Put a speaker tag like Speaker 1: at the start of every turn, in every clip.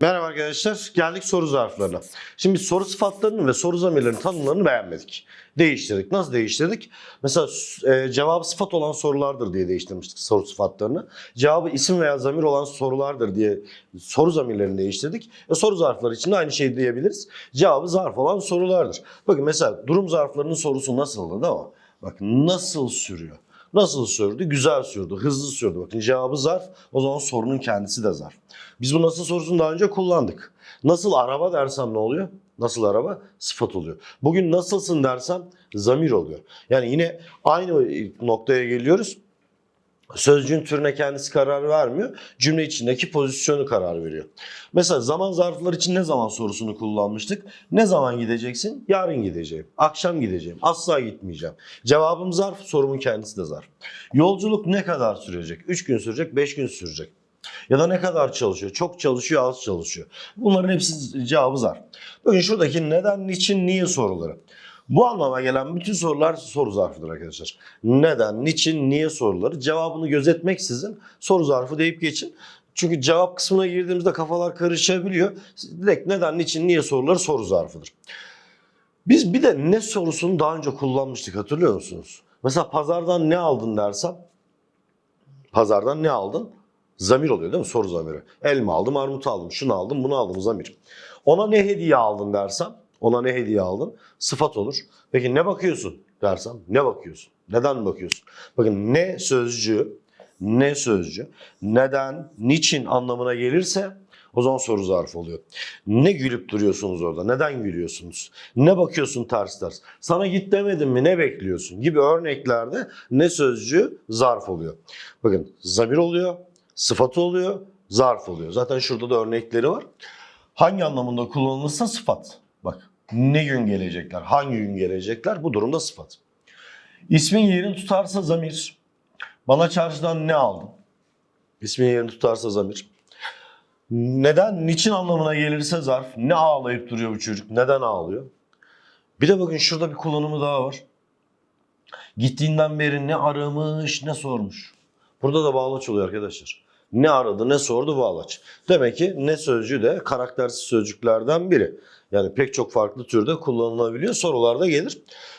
Speaker 1: Merhaba arkadaşlar. Geldik soru zarflarına. Şimdi soru sıfatlarının ve soru zamirlerinin tanımlarını beğenmedik. Değiştirdik. Nasıl değiştirdik? Mesela e, cevabı sıfat olan sorulardır diye değiştirmiştik soru sıfatlarını. Cevabı isim veya zamir olan sorulardır diye soru zamirlerini değiştirdik. E, soru zarfları için de aynı şeyi diyebiliriz. Cevabı zarf olan sorulardır. Bakın mesela durum zarflarının sorusu nasıldı değil mi? Bakın nasıl sürüyor? Nasıl sürdü? Güzel sürdü, hızlı sürdü. Bakın cevabı zarf, o zaman sorunun kendisi de zarf. Biz bu nasıl sorusunu daha önce kullandık. Nasıl araba dersem ne oluyor? Nasıl araba? Sıfat oluyor. Bugün nasılsın dersem zamir oluyor. Yani yine aynı noktaya geliyoruz. Sözcüğün türüne kendisi karar vermiyor. Cümle içindeki pozisyonu karar veriyor. Mesela zaman zarfları için ne zaman sorusunu kullanmıştık. Ne zaman gideceksin? Yarın gideceğim. Akşam gideceğim. Asla gitmeyeceğim. Cevabım zarf, sorumun kendisi de zarf. Yolculuk ne kadar sürecek? 3 gün sürecek, 5 gün sürecek. Ya da ne kadar çalışıyor? Çok çalışıyor, az çalışıyor. Bunların hepsi cevabı zarf. Bugün şuradaki neden, niçin, niye soruları. Bu anlama gelen bütün sorular soru zarfıdır arkadaşlar. Neden, niçin, niye soruları cevabını gözetmeksizin soru zarfı deyip geçin. Çünkü cevap kısmına girdiğimizde kafalar karışabiliyor. Direkt neden, niçin, niye soruları soru zarfıdır. Biz bir de ne sorusunu daha önce kullanmıştık hatırlıyor musunuz? Mesela pazardan ne aldın dersem, pazardan ne aldın? Zamir oluyor değil mi? Soru zamiri. Elma aldım, armut aldım, şunu aldım, bunu aldım zamir. Ona ne hediye aldın dersem, ona ne hediye aldın? Sıfat olur. Peki ne bakıyorsun dersem, ne bakıyorsun? Neden bakıyorsun? Bakın ne sözcüğü, ne sözcüğü, neden, niçin anlamına gelirse o zaman soru zarfı oluyor. Ne gülüp duruyorsunuz orada? Neden gülüyorsunuz? Ne bakıyorsun ters ters? Sana git demedim mi? Ne bekliyorsun? Gibi örneklerde ne sözcüğü zarf oluyor. Bakın zamir oluyor, sıfatı oluyor, zarf oluyor. Zaten şurada da örnekleri var. Hangi anlamında kullanılırsa sıfat. Bak ne gün gelecekler, hangi gün gelecekler bu durumda sıfat. İsmin yerini tutarsa zamir. Bana çarşıdan ne aldın? İsmin yerini tutarsa zamir. Neden, niçin anlamına gelirse zarf. Ne ağlayıp duruyor bu çocuk? Neden ağlıyor? Bir de bakın şurada bir kullanımı daha var. Gittiğinden beri ne aramış ne sormuş. Burada da bağlaç oluyor arkadaşlar. Ne aradı ne sordu bağlaç. Demek ki ne sözcüğü de karaktersiz sözcüklerden biri. Yani pek çok farklı türde kullanılabiliyor. Sorularda gelir.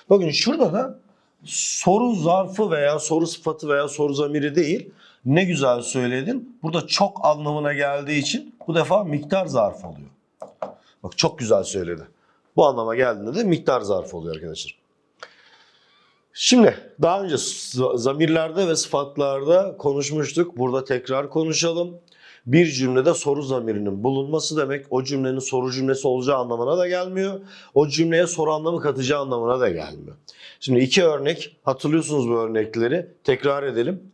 Speaker 1: Bakın şurada da soru zarfı veya soru sıfatı veya soru zamiri değil. Ne güzel söyledin. Burada çok anlamına geldiği için bu defa miktar zarfı oluyor. Bak çok güzel söyledi. Bu anlama geldiğinde de miktar zarfı oluyor arkadaşlar. Şimdi daha önce zamirlerde ve sıfatlarda konuşmuştuk. Burada tekrar konuşalım. Bir cümlede soru zamirinin bulunması demek o cümlenin soru cümlesi olacağı anlamına da gelmiyor. O cümleye soru anlamı katacağı anlamına da gelmiyor. Şimdi iki örnek hatırlıyorsunuz bu örnekleri. Tekrar edelim.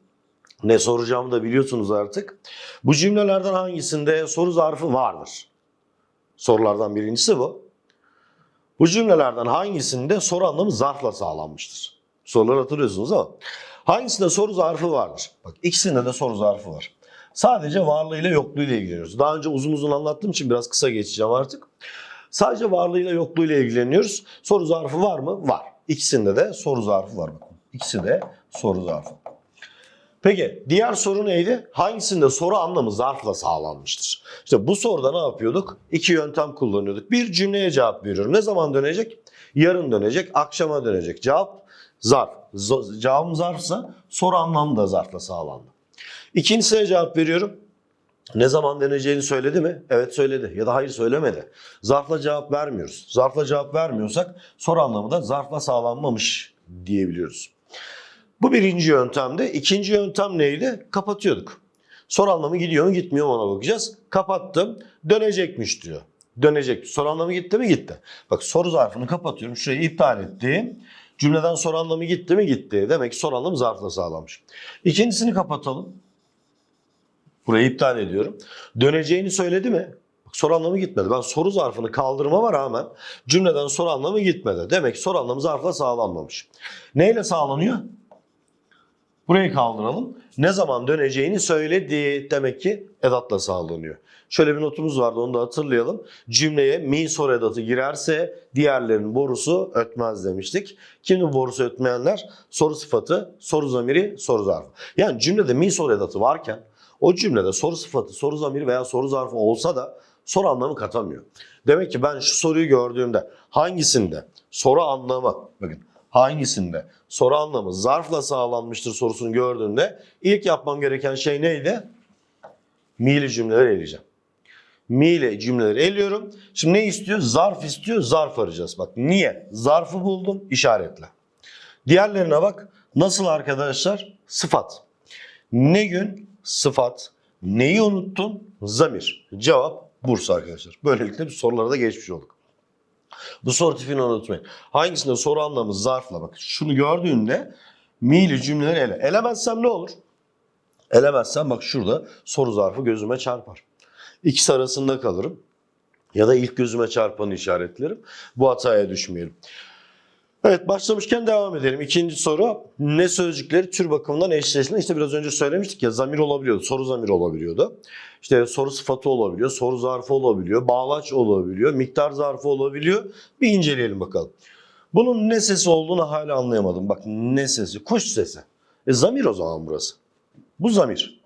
Speaker 1: Ne soracağımı da biliyorsunuz artık. Bu cümlelerden hangisinde soru zarfı vardır? Sorulardan birincisi bu. Bu cümlelerden hangisinde soru anlamı zarfla sağlanmıştır? Soruları hatırlıyorsunuz ama hangisinde soru zarfı vardır? Bak ikisinde de soru zarfı var. Sadece varlığıyla yokluğuyla ilgileniyoruz. Daha önce uzun uzun anlattığım için biraz kısa geçeceğim artık. Sadece varlığıyla yokluğuyla ilgileniyoruz. Soru zarfı var mı? Var. İkisinde de soru zarfı var bakın. İkisi de soru zarfı. Peki diğer soru neydi? Hangisinde soru anlamı zarfla sağlanmıştır? İşte bu soruda ne yapıyorduk? İki yöntem kullanıyorduk. Bir cümleye cevap veriyorum. Ne zaman dönecek? Yarın dönecek, akşama dönecek. Cevap zarf. Z- cevabım zarfsa soru anlamı da zarfla sağlandı. İkincisine cevap veriyorum. Ne zaman deneyeceğini söyledi mi? Evet söyledi. Ya da hayır söylemedi. Zarfla cevap vermiyoruz. Zarfla cevap vermiyorsak soru anlamı da zarfla sağlanmamış diyebiliyoruz. Bu birinci yöntemdi. İkinci yöntem neydi? Kapatıyorduk. Soru anlamı gidiyor mu gitmiyor mu ona bakacağız. Kapattım. Dönecekmiş diyor. Dönecek. Soru anlamı gitti mi? Gitti. Bak soru zarfını kapatıyorum. Şurayı iptal ettim. Cümleden soru anlamı gitti mi? Gitti. Demek ki soru anlamı zarfla sağlanmış. İkincisini kapatalım. Burayı iptal ediyorum. Döneceğini söyledi mi? Bak, soru anlamı gitmedi. Ben soru zarfını kaldırmama rağmen cümleden soru anlamı gitmedi. Demek ki soru anlamı zarfla sağlanmamış. Neyle sağlanıyor? Burayı kaldıralım. Ne zaman döneceğini söyledi. Demek ki edatla sağlanıyor. Şöyle bir notumuz vardı onu da hatırlayalım. Cümleye mi soru edatı girerse diğerlerinin borusu ötmez demiştik. Kimdi borusu ötmeyenler? Soru sıfatı, soru zamiri, soru zarfı. Yani cümlede mi soru edatı varken o cümlede soru sıfatı, soru zamiri veya soru zarfı olsa da soru anlamı katamıyor. Demek ki ben şu soruyu gördüğümde hangisinde soru anlamı bakın hangisinde soru anlamı zarfla sağlanmıştır sorusunu gördüğümde ilk yapmam gereken şey neydi? Mi'li cümleleri eleyeceğim. Mi cümleleri eliyorum. Şimdi ne istiyor? Zarf istiyor. Zarf arayacağız. Bak niye? Zarfı buldum. işaretle. Diğerlerine bak. Nasıl arkadaşlar? Sıfat. Ne gün? Sıfat. Neyi unuttun? Zamir. Cevap Bursa arkadaşlar. Böylelikle bir sorulara da geçmiş olduk. Bu soru tipini unutmayın. Hangisinde soru anlamı zarfla bak. Şunu gördüğünde mi'li cümleleri ele. Elemezsem ne olur? Elemezsem bak şurada soru zarfı gözüme çarpar. İkisi arasında kalırım. Ya da ilk gözüme çarpanı işaretlerim. Bu hataya düşmeyelim. Evet başlamışken devam edelim. İkinci soru ne sözcükleri tür bakımından eşleştiğinde işte biraz önce söylemiştik ya zamir olabiliyordu, soru zamir olabiliyordu. İşte soru sıfatı olabiliyor, soru zarfı olabiliyor, bağlaç olabiliyor, miktar zarfı olabiliyor. Bir inceleyelim bakalım. Bunun ne sesi olduğunu hala anlayamadım. Bak ne sesi? Kuş sesi. E zamir o zaman burası. Bu zamir.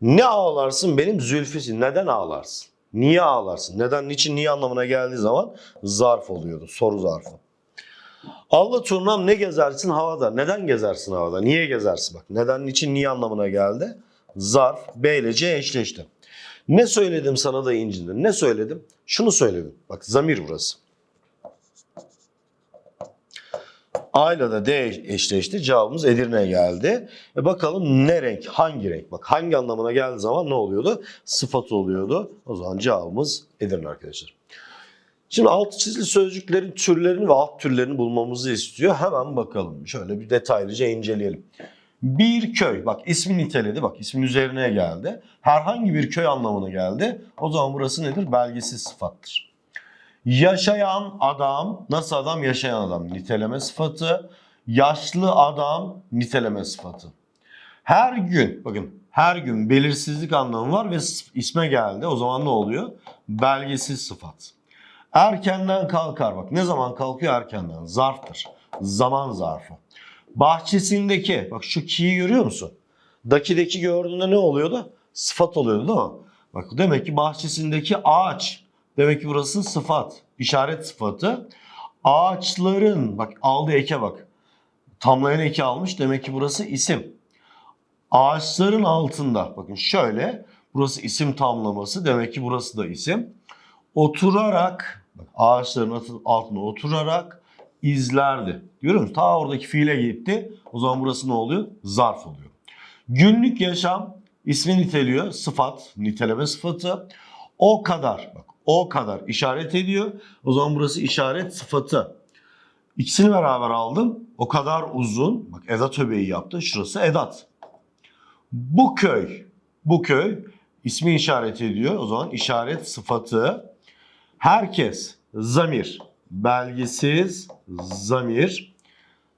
Speaker 1: Ne ağlarsın benim zülfüsi. Neden ağlarsın? Niye ağlarsın? Neden, niçin, niye anlamına geldiği zaman zarf oluyordu. Soru zarfı. Allah turnam ne gezersin havada? Neden gezersin havada? Niye gezersin? Bak neden, niçin, niye anlamına geldi? Zarf B ile C eşleşti. Ne söyledim sana da incindin? Ne söyledim? Şunu söyledim. Bak zamir burası. A ile D eşleşti. Cevabımız Edirne geldi. E bakalım ne renk, hangi renk? Bak hangi anlamına geldiği zaman ne oluyordu? Sıfat oluyordu. O zaman cevabımız Edirne arkadaşlar. Şimdi alt çizili sözcüklerin türlerini ve alt türlerini bulmamızı istiyor. Hemen bakalım. Şöyle bir detaylıca inceleyelim. Bir köy. Bak ismi niteledi. Bak ismin üzerine geldi. Herhangi bir köy anlamına geldi. O zaman burası nedir? Belgesiz sıfattır. Yaşayan adam, nasıl adam? Yaşayan adam. Niteleme sıfatı. Yaşlı adam, niteleme sıfatı. Her gün, bakın her gün belirsizlik anlamı var ve isme geldi. O zaman ne oluyor? Belgesiz sıfat. Erkenden kalkar. Bak ne zaman kalkıyor erkenden? Zarftır. Zaman zarfı. Bahçesindeki, bak şu ki'yi görüyor musun? Dakideki gördüğünde ne oluyordu? Sıfat oluyordu değil mi? Bak demek ki bahçesindeki ağaç. Demek ki burası sıfat. işaret sıfatı. Ağaçların, bak aldığı eke bak. Tamlayan eki almış. Demek ki burası isim. Ağaçların altında. Bakın şöyle. Burası isim tamlaması. Demek ki burası da isim. Oturarak, bak ağaçların altına oturarak izlerdi. Görüyor musun? Ta oradaki fiile gitti. O zaman burası ne oluyor? Zarf oluyor. Günlük yaşam ismi niteliyor. Sıfat, niteleme sıfatı. O kadar, bak o kadar işaret ediyor. O zaman burası işaret sıfatı. İkisini beraber aldım. O kadar uzun. Bak edat öbeği yaptı. Şurası edat. Bu köy, bu köy ismi işaret ediyor. O zaman işaret sıfatı. Herkes zamir, belgesiz zamir.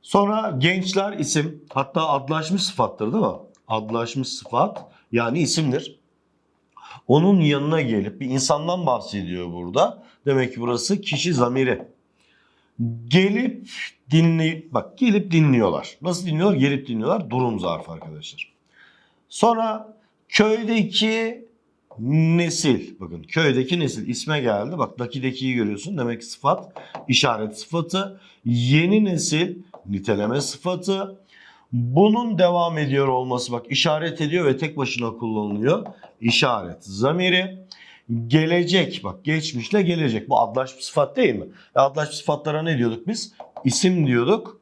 Speaker 1: Sonra gençler isim, hatta adlaşmış sıfattır değil mi? Adlaşmış sıfat yani isimdir. Onun yanına gelip bir insandan bahsediyor burada. Demek ki burası kişi zamiri. Gelip dinley bak gelip dinliyorlar. Nasıl dinliyorlar? Gelip dinliyorlar. Durum zarfı arkadaşlar. Sonra köydeki nesil. Bakın köydeki nesil isme geldi. Bak dakidekiyi görüyorsun. Demek ki sıfat işaret sıfatı. Yeni nesil niteleme sıfatı. Bunun devam ediyor olması bak işaret ediyor ve tek başına kullanılıyor. İşaret zamiri. Gelecek bak geçmişle gelecek. Bu adlaşmış sıfat değil mi? E, adlaşmış sıfatlara ne diyorduk biz? İsim diyorduk.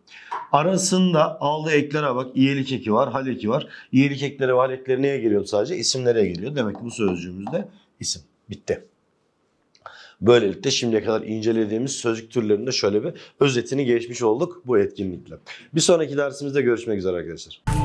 Speaker 1: Arasında aldığı eklere bak. İyelik eki var, hal eki var. İyelik ekleri ve hal ekleri neye geliyordu sadece? İsimlere geliyor. Demek ki bu sözcüğümüzde isim. Bitti. Böylelikle şimdiye kadar incelediğimiz sözcük türlerinde şöyle bir özetini geçmiş olduk bu etkinlikle. Bir sonraki dersimizde görüşmek üzere arkadaşlar.